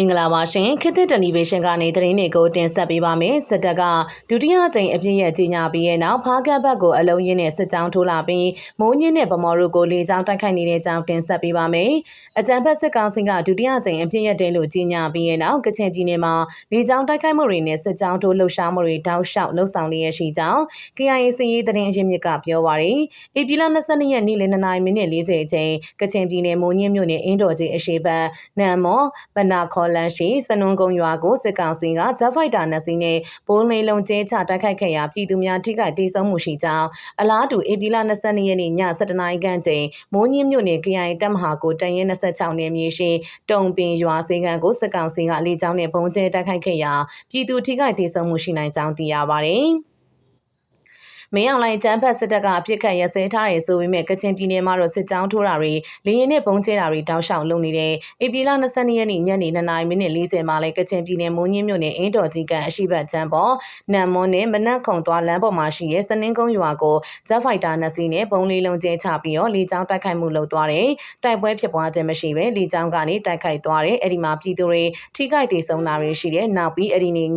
မင်္ဂလာပါရှင်ခေတ်သစ်တယ်လီဗေးရှင်းကနေသတင်းတွေကိုတင်ဆက်ပေးပါမယ်စစ်တပ်ကဒုတိယကြိမ်အပြည့်ရဲ့ကြီးညာပြီးရဲ့နောက်ဖားကတ်ဘက်ကိုအလုံးရင်းနဲ့စစ်ကြောင်းထိုးလာပြီးမိုးညင်းနဲ့ဗမော်တို့ကိုလေကြောင်းတိုက်ခိုက်နေတဲ့ကြောင်းတင်ဆက်ပေးပါမယ်အကြံဖက်စစ်ကောင်စီကဒုတိယကြိမ်အပြည့်ရဲ့တဲလို့ကြီးညာပြီးရဲ့နောက်ကချင်ပြည်နယ်မှာလေကြောင်းတိုက်ခိုက်မှုတွေနဲ့စစ်ကြောင်းထိုးလှုပ်ရှားမှုတွေတောက်လျှောက်လှုပ်ဆောင်လျက်ရှိကြောင်း KIA စီရေးသတင်းအရင်းမြစ်ကပြောပါရယ်ဧပြီလ22ရက်နေ့လယ်2နာရီမိနစ်40အချိန်ကချင်ပြည်နယ်မိုးညင်းမြို့နယ်အင်းတော်ကြီးအရှိဘတ်နမ်မော်ဗနာခေါ်လန်ရှိစနွန်ကုန်းရွာကိုစစ်ကောင်စီကဂျက်ဖိုက်တာနှစ်စီးနဲ့ဘုံလေးလုံးကျဲချတိုက်ခိုက်ခဲ့ရာပြည်သူများထိခိုက်ဒေဆုံးမှုရှိကြောင်းအလားတူဧပြီလ22ရက်နေ့ည7:00နာရီခန့်ချိန်မိုးညင်းမြို့နယ် KIA တပ်မဟာကိုတန်ရင်26နယ်မြေရှိတုံပင်ရွာစေကန်ကိုစစ်ကောင်စီကလေကြောင်းနဲ့ဘုံကျဲတိုက်ခိုက်ခဲ့ရာပြည်သူထိခိုက်ဒေဆုံးမှုရှိနိုင်ကြောင်းသိရပါတယ်။ မင်းအောင်လှိုင်ကျန်းဖက်စစ်တပ်ကအပြစ်ခတ်ရစဲထားတယ်ဆိုပေမဲ့ကချင်ပြည်နယ်မှာတော့စစ်ကြောင်းထိုးတာတွေလေရင်နဲ့ပုံကျဲတာတွေတောက်လျှောက်လုပ်နေတယ်။ဧပြီလ22ရက်နေ့ညနေ 9: မိနစ်40မှာလဲကချင်ပြည်နယ်မိုးညင်းမြို့နယ်အင်းတော်ကြီးကအရှိဘတ်ချမ်းပေါ်နမ်မွန်နဲ့မနက်ခုံသွားလမ်းပေါ်မှာရှိတဲ့စနင်းကုန်းရွာကိုဂျက်ဖိုက်တာနှစ်စီးနဲ့ဘုံလေးလုံးကျဲချပြီးတော့လေကြောင်းတိုက်ခိုက်မှုလုပ်သွားတယ်။တိုက်ပွဲဖြစ်ပွားခြင်းမရှိဘဲလေကြောင်းကနေတိုက်ခိုက်သွားတယ်။အဲ့ဒီမှာပြည်သူတွေထိခိုက်ဒေဆုံးတာတွေရှိတယ်။နောက်ပြီးအဲ့ဒီနေ့ည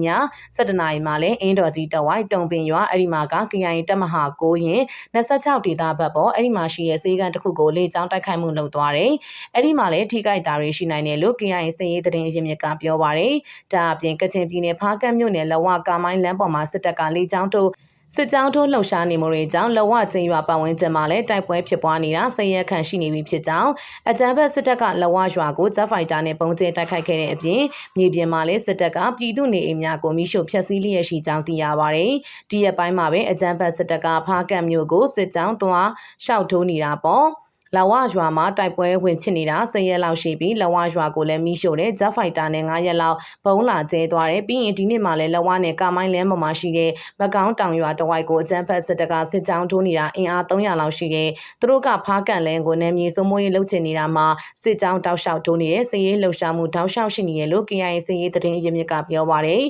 7:00နာရီမှာလဲအင်းတော်ကြီးတဝိုက်တုံပင်ရွာအဲ့ဒီမှာက KIA တပ်မဟာ9ရင်26ဒေသဘက်ပေါ်အဲ့ဒီမှာရှိတဲ့စေကံတစ်ခုကိုလေကြောင်းတိုက်ခိုက်မှုလုပ်သွားတယ်။အဲ့ဒီမှာလည်းထိခိုက်တာတွေရှိနိုင်တယ်လို့ KIA စည်ရေးသတင်းအရင်းမြစ်ကပြောပါတယ်။ဒါအပြင်ကချင်ပြည်နယ်ဖားကတ်မြို့နယ်လဝကာမိုင်းလမ်းပေါ်မှာစစ်တပ်ကလေကြောင်းတို့ စစ်ကြောင်းထိုးလှုပ်ရှားနေမှုတွေကြောင့်လဝကျင်းရွာပတ်ဝန်းကျင်မှာလည်းတိုက်ပွဲဖြစ်ပွားနေတာဆယ်ရက်ခန့်ရှိနေပြီဖြစ်ကြောင်းအကြမ်းဖက်စစ်တပ်ကလဝရွာကိုဂျက်ဖိုက်တာနဲ့ပုံကျဲတိုက်ခိုက်ခဲ့တဲ့အပြင်မြေပြင်မှာလည်းစစ်တပ်ကပြည်သူနေအိမ်များကိုမိရှုဖျက်ဆီးလျက်ရှိကြောင်းသိရပါတယ်။ဒီရက်ပိုင်းမှာပဲအကြမ်းဖက်စစ်တပ်ကဖားကတ်မြို့ကိုစစ်ကြောင်းသွားရှောက်ထိုးနေတာပေါ့။ လဝရွာမှာတိုက်ပွဲဝင်ဖြစ်နေတာ10ရက်လောက်ရှိပြီးလဝရွာကိုလည်းမိရှို့တဲ့ဂျက်ဖိုက်တာနဲ့9ရက်လောက်ဘုံလာကျဲသွားတယ်ပြီးရင်ဒီနေ့မှလည်းလဝနဲ့ကာမိုင်းလမ်းပေါ်မှာရှိတဲ့မကောင်းတောင်ရွာတဝိုက်ကိုအကြမ်းဖက်စစ်တပ်ကစစ်ကြောင်းထိုးနေတာအင်အား300လောက်ရှိတယ်သူတို့ကဖားကန်လန်းကိုနယ်မြေစိုးမိုးရေးလုပ်ချင်နေတာမှာစစ်ကြောင်းတောက်လျှောက်ထိုးနေတဲ့စစ်ရေးလှုပ်ရှားမှုတောက်လျှောက်ရှိနေရလို့ KIA စစ်ရေးတရင်အရမြစ်ကပြောပါတယ်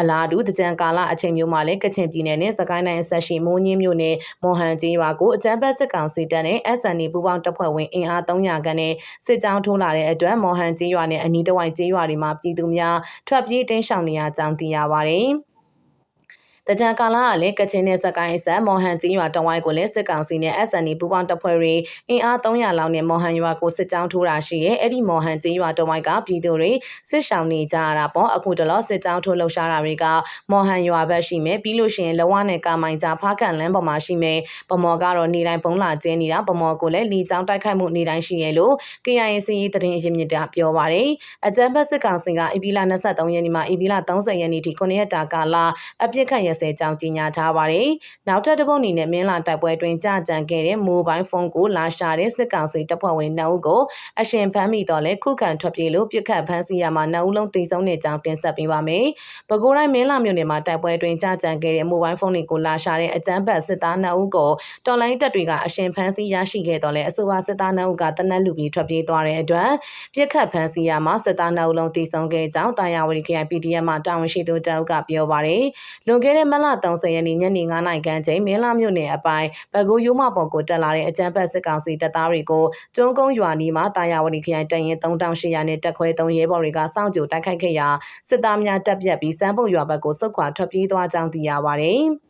အလားတူတကြံကာလအချိန်မျိုးမှာလည်းကချင်ပြည်နယ်နဲ့စကိုင်းတိုင်းဆက်ရှိမိုးညင်းမြို့နယ်မော်ဟန်ကျေးရွာကိုအကြမ်းဖက်စစ်ကောင်စီတပ်နဲ့ SND ပူးပေါင်းတပ်ဖွဲ့ဝင်အင်အား300ခန့်နဲ့စစ်ကြောင်းထိုးလာတဲ့အတွက်မော်ဟန်ကျေးရွာနဲ့အနီးတစ်ဝိုက်ကျေးရွာတွေမှာပြည်သူများထွက်ပြေးတင်းရှောင်နေရကြောင်းသိရပါတယ်။ တကြံကာလကလည်းကချင်နဲ့စကိုင်းဆက်မော်ဟန်ကြီးရွာတဝိုင်းကိုလည်းစစ်ကောင်စီနဲ့ SND ပူးပေါင်းတပ်ဖွဲ့တွေအင်အား300လောက်နဲ့မော်ဟန်ရွာကိုစစ်ကြောင်းထိုးတာရှိရဲအဲ့ဒီမော်ဟန်ကြီးရွာတဝိုင်းကပြည်သူတွေစစ်ရှောင်နေကြရတာပေါ့အခုတလောစစ်ကြောင်းထိုးလှုပ်ရှားတာတွေကမော်ဟန်ရွာဘက်ရှိမယ်ပြီးလို့ရှိရင်လဝနဲ့ကာမိုင်ကြားဖားကန်လမ်းပေါ်မှာရှိမယ်ပမော်ကတော့နေတိုင်းပုံလာကျင်းနေတာပမော်ကိုလည်းလီကြောင်းတိုက်ခိုက်မှုနေတိုင်းရှိရဲလို့ KIA စီရေးတရင်အရင်းမြစ်တာပြောပါတယ်အကြမ်းဖက်စစ်ကောင်စီက AP လ23ရက်နေ့မှာ AP လ30ရက်နေ့ထိ9ရက်တာကာလအပြစ်ခတ်ရစဲကြောင်းကြီးညာထားပါတယ်။နောက်ထပ်တစ်ပုတ်အနေနဲ့မင်းလာတိုက်ပွဲတွင်ကြာကြံခဲ့တဲ့မိုဘိုင်းဖုန်းကိုလာရှာတဲ့စစ်ကောင်စီတပ်ဖွဲ့ဝင်နှုတ်ကိုအရှင်ဖမ်းမိတော့လဲခုခံထွက်ပြေးလို့ပြစ်ခတ်ဖမ်းဆီးရမှာနှုတ်လုံးတိစုံတဲ့ကြောင်းတင်ဆက်ပေးပါမယ်။ပဲခူးတိုင်းမင်းလာမြို့နယ်မှာတိုက်ပွဲတွင်ကြာကြံခဲ့တဲ့မိုဘိုင်းဖုန်းတွေကိုလာရှာတဲ့အကြမ်းဖက်စစ်သားနှုတ်ကိုတော်လိုင်းတပ်တွေကအရှင်ဖမ်းဆီးရရှိခဲ့တော့လဲအဆိုပါစစ်သားနှုတ်ကတနက်လူပြီးထွက်ပြေးသွားတဲ့အတွက်ပြစ်ခတ်ဖမ်းဆီးရမှာစစ်သားနှုတ်လုံးတိစုံခဲ့ကြောင်းတာယာဝတီခရိုင် PDF မှာတာဝန်ရှိသူတအုပ်ကပြောပါတယ်။လွန်ခဲ့တဲ့မလ30ရက်နေ့ညနေ9နာရီခန့်ချိန်မင်းလာမြို့နယ်အပိုင်းဘကူရိုးမပေါ်ကိုတက်လာတဲ့အကြမ်းဖက်စစ်ကောင်စီတပ်သားတွေကိုကျွန်းကုန်းရွာနီးမှာတာယာဝတီခရိုင်တရင်3800နဲ့တက်ခွဲ3ရဲဘော်တွေကစောင့်ကြိုတိုက်ခိုက်ခဲ့ရာစစ်သားများတပ်ပြတ်ပြီးစမ်းပုတ်ရွာဘက်ကိုစုခွာထွက်ပြေးသွားကြောင်းသိရပါတယ်။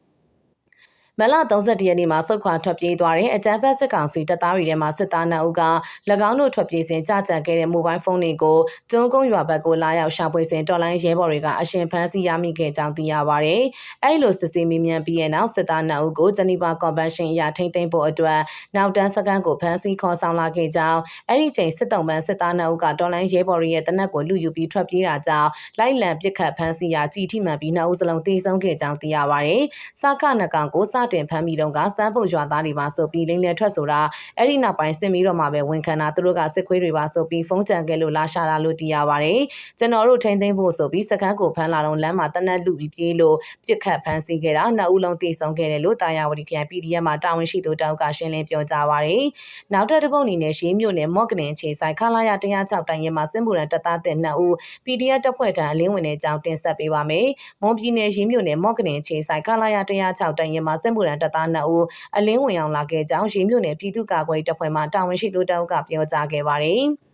မလ31ရက်နေ့မှာဆုတ်ခွာထွက်ပြေးသွားတဲ့အကြမ်းဖက်စစ်ကောင်စီတပ်သားတွေထဲမှာစစ်သား2ဦးက၎င်းတို့ထွက်ပြေးစဉ်ကြာကြံခဲ့တဲ့မိုဘိုင်းဖုန်းတွေကိုကျွန်းကုန်းရွာဘက်ကိုလာရောက်ရှာဖွေစဉ်တော်လိုင်းရဲဘော်တွေကအရှင်ဖမ်းဆီးရမိခဲ့ကြောင်းသိရပါဗျ။အဲဒီလိုစစ်ဆေးမေးမြန်းပြီးတဲ့နောက်စစ်သား2ဦးကိုဂျနီဗာကွန်ဗင်းရှင်းအရာထိမ့်သိမ်းဖို့အတွက်နောက်တန်းစကန်ကိုဖမ်းဆီးခေါ်ဆောင်လာခဲ့ကြောင်းအဲဒီချိန်စစ်တုံးပန်းစစ်သား2ဦးကတော်လိုင်းရဲဘော်တွေရဲ့တနက်ကိုလူယူပြီးထွက်ပြေးတာကြောင့်လိုက်လံပစ်ခတ်ဖမ်းဆီးရာကြည်ထိမှန်ပြီး2ဦးစလုံးတေဆုံးခဲ့ကြောင်းသိရပါဗျ။စကနကောင်ကိုစတင်ဖမ်းပြီးတော့ကစမ်းပုတ်ရွာသားတွေပါဆိုပြီးလိမ့်လေထွက်ဆိုတာအဲ့ဒီနောက်ပိုင်းစင်ပြီးတော့မှပဲဝန်ခံတာသူတို့ကစစ်ခွေးတွေပါဆိုပြီးဖုန်းကြံခဲ့လို့လာရှာတာလို့သိရပါတယ်ကျွန်တော်တို့ထိန်းသိမ်းဖို့ဆိုပြီးစကန်းကိုဖမ်းလာတော့လမ်းမှာတနက်လူပြီးပြေးလို့ပြစ်ခတ်ဖမ်းဆီးခဲ့တာနှစ်ဦးလုံးတိစုံခဲ့တယ်လို့တာယာဝတီခရိုင် PDF မှာတာဝန်ရှိသူတောက်ကရှင်းလင်းပြောကြားပါတယ်နောက်ထပ်တစ်ပုတ်အနေနဲ့ရှေးမြို့နယ်မော့ကနင်ခြေဆိုင်ခလာရ106တိုင်ရင်မှာစစ်မှုရန်တပ်သားတဲ့နှစ်ဦး PDF တပ်ဖွဲ့ထံအလင်းဝင်တဲ့အကြောင်းတင်ဆက်ပေးပါမယ်မွန်ပြည်နယ်ရှေးမြို့နယ်မော့ကနင်ခြေဆိုင်ခလာရ106တိုင်ရင်မှာစစ်မှုရန်တပ်သားနှစ်ဦးအလင်းဝင်အောင်လာခဲ့ကြောင်းရင်းမြို့နယ်ပြည်သူ့ကာကွယ်တပ်ဖွဲ့မှတာဝန်ရှိသူတအုပ်ကပြောကြားခဲ့ပါတယ်။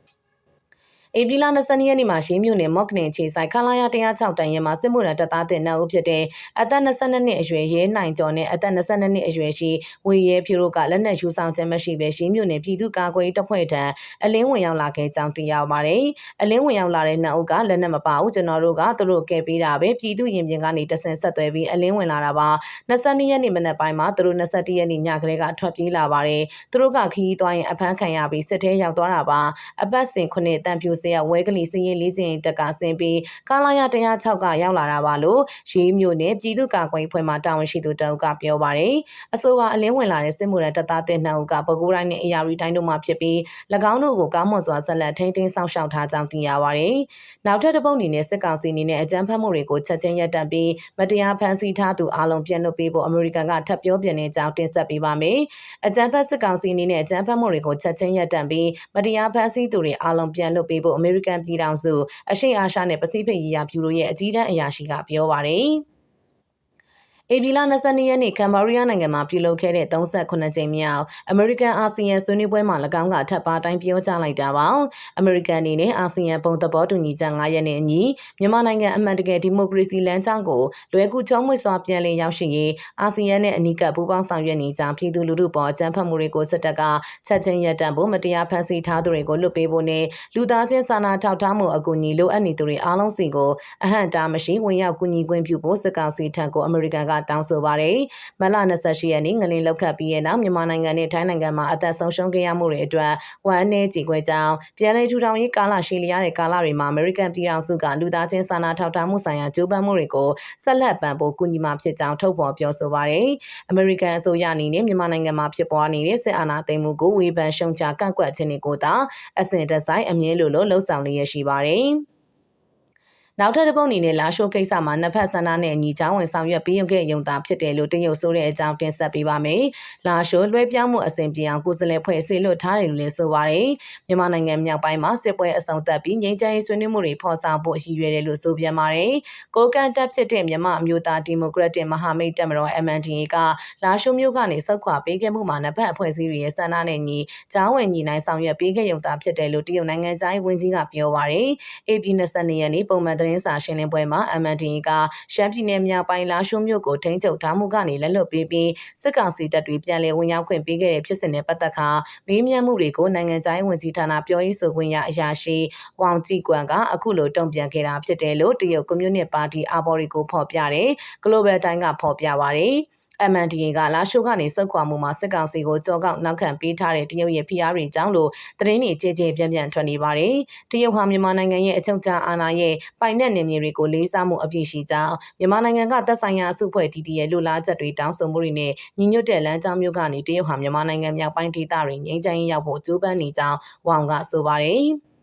ဧပြီလ22ရက်နေ့မှာရှေးမြို့နယ်မော့ကနင်ခြေဆိုင်ခလာရ106တန်ရဲမှာစစ်မှုရန်တပ်သားတင်နှုတ်ဖြစ်တဲ့အသက်22နှစ်အရွယ်ရဲနိုင်ကျော်နဲ့အသက်22နှစ်အရွယ်ရှိဝေရဲဖြူတို့ကလက်နက်ယူဆောင်ခြင်းမရှိဘဲရှေးမြို့နယ်ပြည်သူ့ကာကွယ်ရေးတပ်ဖွဲ့ထံအလင်းဝင်ရောက်လာခဲ့ကြောင်းသိရပါတယ်။အလင်းဝင်ရောက်လာတဲ့နှစ်အုပ်ကလက်နက်မပါဘူးကျွန်တော်တို့ကသူတို့ကဲပေးတာပဲပြည်သူရင်ပြင်ကနေတဆင်ဆက်သွဲပြီးအလင်းဝင်လာတာပါ22ရက်နေ့မနက်ပိုင်းမှာသူတို့21ရက်နေ့ညကလေးကထွက်ပြေးလာပါတယ်။သူတို့ကခီးသွားရင်အဖမ်းခံရပြီးစစ်ထဲရောက်သွားတာပါအပတ်စဉ်ခုနှစ်တန်ဖြူစရဝဲကလေးစည်ရင်လေးစဉ်တက်ကဆင်းပြီးကာလာရ106ကရောက်လာတာပါလို့ရေးမြို့နယ်ပြည်သူ့ကာကွယ်ဖွဲ့မှတာဝန်ရှိသူတအုပ်ကပြောပါတယ်အဆိုပါအလင်းဝင်လာတဲ့စစ်မှုရန်တပ်သားတဲ့နှုတ်ကပဲခူးတိုင်းနဲ့အရာရီတိုင်းတို့မှဖြစ်ပြီး၎င်းတို့ကိုကောင်းမွန်စွာဆက်လက်ထိန်းသိမ်းဆောင်ရှောက်ထားကြောင်းသိရပါတယ်နောက်ထပ်တစ်ပုတ်အနေနဲ့စစ်ကောင်စီအနေနဲ့အကြမ်းဖက်မှုတွေကိုချက်ချင်းရပ်တန့်ပြီးမတရားဖမ်းဆီးထားသူအလုံးပြန်လွှတ်ပေးဖို့အမေရိကန်ကထပ်ပြောပြန်နေကြောင်းတင်ဆက်ပေးပါမယ်အကြမ်းဖက်စစ်ကောင်စီအနေနဲ့အကြမ်းဖက်မှုတွေကိုချက်ချင်းရပ်တန့်ပြီးမတရားဖမ်းဆီးသူတွေအလုံးပြန်လွှတ်ပေးဖို့အမေရိကန်ပြည်ထောင်စုအရှိအာရှနဲ့ပစိဖိတ်ရေးရာဗျူရိုရဲ့အကြီးတန်းအရာရှိကပြောပါတယ်။ ဧပြီလ22ရက်နေ့ကမ်ဘောဒီးယားနိုင်ငံမှာပြုလုပ်ခဲ့တဲ့38ကြိမ်မြောက်အမေရိကန်အာဆီယံဆွေးနွေးပွဲမှာ၎င်းကထပ်ပါတိုင်းပြောကြားလိုက်တာပါ။အမေရိကန်အနေနဲ့အာဆီယံပုံသဘောတူညီချက်9ရက်နဲ့အညီမြန်မာနိုင်ငံအမှန်တကယ်ဒီမိုကရေစီလမ်းကြောင်းကိုလွယ်ကူချုံးမွေစွာပြန်လည်ရောက်ရှိရေးအာဆီယံနဲ့အနီးကပ်ပူးပေါင်းဆောင်ရွက်နေကြောင်းပြည်သူလူထုပေါ်အကြမ်းဖက်မှုတွေကိုစစ်တပ်ကချက်ချင်းရပ်တန့်ဖို့မတရားဖန်ဆီးထားသူတွေကိုလွတ်ပေးဖို့နဲ့လူသားချင်းစာနာထောက်ထားမှုအကူအညီလိုအပ်နေသူတွေအားလုံးစီကိုအဟန့်တားမရှိဝင်ရောက်ကူညီခွင့်ပြုဖို့စစ်ကောင်စီထံကိုအမေရိကန်ကတောင်းဆိုပါတယ်။မလ28ရက်နေ့ငလင်လောက်ခတ်ပြီးတဲ့နောက်မြန်မာနိုင်ငံနဲ့ထိုင်းနိုင်ငံမှာအသက်ဆုံးရှုံးခဲ့ရမှုတွေအတွက်ဝမ်းနည်းကြေကွဲကြောင်းပြည်내ထူထောင်ရေးကာလရှည်လျားတဲ့ကာလတွေမှာ American ပြည်ထောင်စုကလူသားချင်းစာနာထောက်ထားမှုဆိုင်ရာကြိုးပမ်းမှုတွေကိုဆက်လက်ပံ့ပိုးကူညီမှာဖြစ်ကြောင်းထုတ်ဖော်ပြောဆိုပါတယ်။ American အစိုးရအနေနဲ့မြန်မာနိုင်ငံမှာဖြစ်ပွားနေတဲ့စစ်အာဏာသိမ်းမှုကိုဝေဖန်ရှုံချကန့်ကွက်ခြင်းတွေကိုသာအစဉ်တစိုက်အမြဲလိုလိုလှုံ့ဆော်လျက်ရှိပါတယ်။ နောက်ထပ်တစ်ပုတ်အနေနဲ့လာရှိုးကိစ္စမှာနှစ်ဖက်ဆန္ဒနဲ့အညီချောင်းဝင်ဆောင်ရွက်ပြီးရုံခဲ့ရုံသာဖြစ်တယ်လို့တရုတ်ဆိုတဲ့အကြောင်းတင်ဆက်ပေးပါမယ်။လာရှိုးလွှဲပြောင်းမှုအစဉ်ပြေအောင်ကိုယ်စားလှယ်ဖွဲ့ဆေးလွတ်ထားတယ်လို့လည်းဆိုပါရယ်။မြန်မာနိုင်ငံမြောက်ပိုင်းမှာစစ်ပွဲအဆောင်သက်ပြီးငြိမ်းချမ်းရေးဆွေးနွေးမှုတွေဖော်ဆောင်ဖို့အရည်ရွယ်တယ်လို့ဆိုပြန်ပါရယ်။ကိုကန်တက်ဖြစ်တဲ့မြန်မာအမျိုးသားဒီမိုကရက်တစ်မဟာမိတ်တပ်မတော် MNDA ကလာရှိုးမြို့ကနေစောက်ခွာပေးခဲ့မှုမှာနှစ်ဖက်အဖွဲ့အစည်းတွေရဲ့ဆန္ဒနဲ့ညီချောင်းဝင်ညီနိုင်ဆောင်ရွက်ပေးခဲ့ရုံသာဖြစ်တယ်လို့တရုတ်နိုင်ငံသားဝန်ကြီးကပြောပါရယ်။ AP 22ရက်နေ့ပုံမှန်သတင်းစာရှင်းလင်းပွဲမှာ MND ကရှမ်းပြည်နယ်မြောက်ပိုင်းလာရှိုးမြို့ကိုထိန်းချုပ်ထားမှုကနေလက်လွတ်ပေးပြီးစစ်ကောင်စီတပ်တွေပြန်လည်ဝင်ရောက်ခွင့်ပေးခဲ့တဲ့ဖြစ်စဉ်နဲ့ပတ်သက်ခါမေးမြန်းမှုတွေကိုနိုင်ငံခြားရေးဝန်ကြီးဌာနပြောရေးဆိုခွင့်ရအရာရှိဝေါင်ကြည်ကွမ်ကအခုလိုတုံ့ပြန်ခဲ့တာဖြစ်တယ်လို့တရုတ်ကွန်မြူနစ်ပါတီအာဘော်ရီကိုဖော်ပြတယ် Global Time ကဖော်ပြပါတယ်။ MNDA ကလာရှိုးကနေစုတ်ခွာမှုမှာစစ်ကောင်စီကိုကြော်ကောက်နောက်ခံပေးထားတဲ့တရုတ်ရဲ့ဖိအားတွေကြောင့်လို့သတင်းတွေကြဲကြဲပြန့်ပြန့်ထွက်နေပါတယ်။တရုတ်ဟာမြန်မာနိုင်ငံရဲ့အချုပ်အခြာအာဏာရဲ့ပိုင်နက်နယ်မြေတွေကိုလေးစားမှုအပြည့်ရှိကြောင်းမြန်မာနိုင်ငံကသက်ဆိုင်ရာအစုအဖွဲ့တည်တည်ရဲ့လူလားချက်တွေတောင်းဆိုမှုတွေနဲ့ညီညွတ်တဲ့လမ်းကြောင်းမျိုးကနေတရုတ်ဟာမြန်မာနိုင်ငံမြောက်ပိုင်းဒေသတွေငြိမ်းချမ်းရေးရောက်ဖို့ကြိုးပမ်းနေကြောင်းဝေါင်ကဆိုပါတယ်။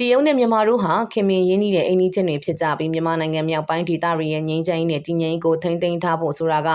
တရုတ်နဲ့မြန်မာတို့ဟာခင်မင်ရင်းနှီးတဲ့အိမ်နီးချင်းတွေဖြစ်ကြပြီးမြန်မာနိုင်ငံမြောက်ပိုင်းဒေသတွေရဲ့ငြိမ်းချမ်းရေးနဲ့တည်ငြိမ်ကိုထိန်းသိမ်းထားဖို့ဆိုတာက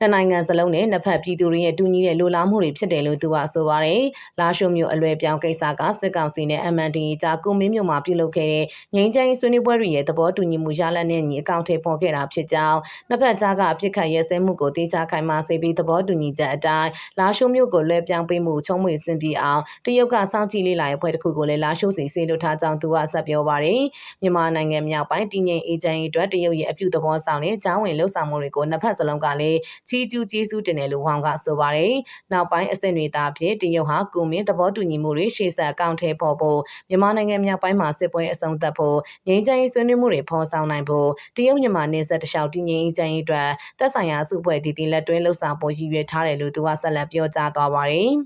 နှစ်နိုင်ငံစလုံးနဲ့နှစ်ဖက်ပြည်သူတွေရဲ့တူညီတဲ့လိုလားမှုတွေဖြစ်တယ်လို့သူကဆိုပါတယ်။လာရှိုမျိုးအလွယ်ပြောင်းကိစ္စကစစ်ကောင်စီနဲ့ MND ကြားကုမင်းမြို့မှာပြုလုပ်ခဲ့တဲ့ငြိမ်းချမ်းရေးဆွေးနွေးပွဲတွေရဲ့သဘောတူညီမှုရလဒ်နဲ့ညီအကောင့်ထဲပေါ်ခဲ့တာဖြစ်ကြောင်းနှစ်ဖက်ကြားကအပြစ်ခတ်ရဲစဲမှုကိုတေချာခိုင်မာစေပြီးသဘောတူညီချက်အတိုင်းလာရှိုမျိုးကိုလွှဲပြောင်းပေးမှုချုံးမွေစင်ပြေအောင်တရုတ်ကစောင့်ကြည့်လေ့လာရေးအဖွဲ့တစ်ခုကိုလည်းလာရှိုစီစေလွတ်ထားကြောင်းသူကဆက်ပြောပါတယ်။မြန်မာနိုင်ငံမြောက်ပိုင်းတည်ငြိမ်အေဂျင့်ရေးအတွက်တရုတ်ရဲ့အပြုသဘောဆောင်တဲ့ကျောင်းဝင်လှုပ်ဆောင်မှုတွေကိုနှစ်ဖက်စလုံးကလည်းချီးကျူးကျေးဇူးတင်တယ်လို့ဝေါင်ကဆိုပါတယ်။နောက်ပိုင်းအဆင့်တွေသားဖြင့်တရုတ်ဟာကုမင်းသဘောတူညီမှုတွေရှေ့ဆက်အကောင့်ထဲပေါ်ဖို့မြန်မာနိုင်ငံမြောက်ပိုင်းမှာစစ်ပွဲအဆုံးသတ်ဖို့ငြိမ်းချမ်းရေးဆွေးနွေးမှုတွေဖော်ဆောင်နိုင်ဖို့တရုတ်မြန်မာနယ်စပ်တလျှောက်တည်ငြိမ်အေဂျင့်ရေးအတွက်သက်ဆိုင်ရာစုဖွဲ့တည်တည်လက်တွဲလှုပ်ဆောင်ဖို့ရည်ရွယ်ထားတယ်လို့သူကဆက်လက်ပြောကြားသွားပါတယ်။